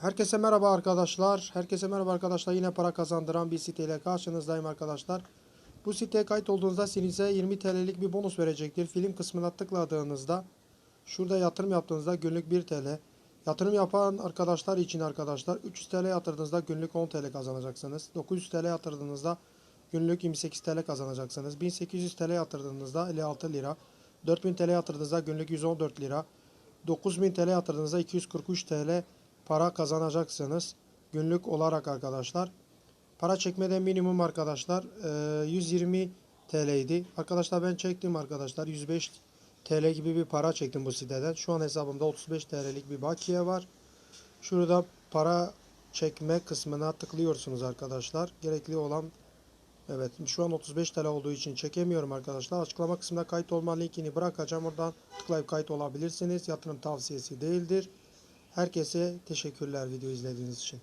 Herkese merhaba arkadaşlar. Herkese merhaba arkadaşlar. Yine para kazandıran bir siteyle karşınızdayım arkadaşlar. Bu siteye kayıt olduğunuzda size 20 TL'lik bir bonus verecektir. Film kısmına tıkladığınızda şurada yatırım yaptığınızda günlük 1 TL. Yatırım yapan arkadaşlar için arkadaşlar 300 TL yatırdığınızda günlük 10 TL kazanacaksınız. 900 TL yatırdığınızda günlük 28 TL kazanacaksınız. 1800 TL yatırdığınızda 56 lira. 4000 TL yatırdığınızda günlük 114 lira. 9000 TL yatırdığınızda 243 TL para kazanacaksınız. Günlük olarak arkadaşlar. Para çekmede minimum arkadaşlar eee, 120 TL idi. Arkadaşlar ben çektim arkadaşlar. 105 TL gibi bir para çektim bu siteden. Şu an hesabımda 35 TL'lik bir bakiye var. Şurada para çekme kısmına tıklıyorsunuz arkadaşlar. Gerekli olan Evet şu an 35 TL olduğu için çekemiyorum arkadaşlar. Açıklama kısmında kayıt olma linkini bırakacağım. Oradan tıklayıp kayıt olabilirsiniz. Yatırım tavsiyesi değildir. Herkese teşekkürler video izlediğiniz için.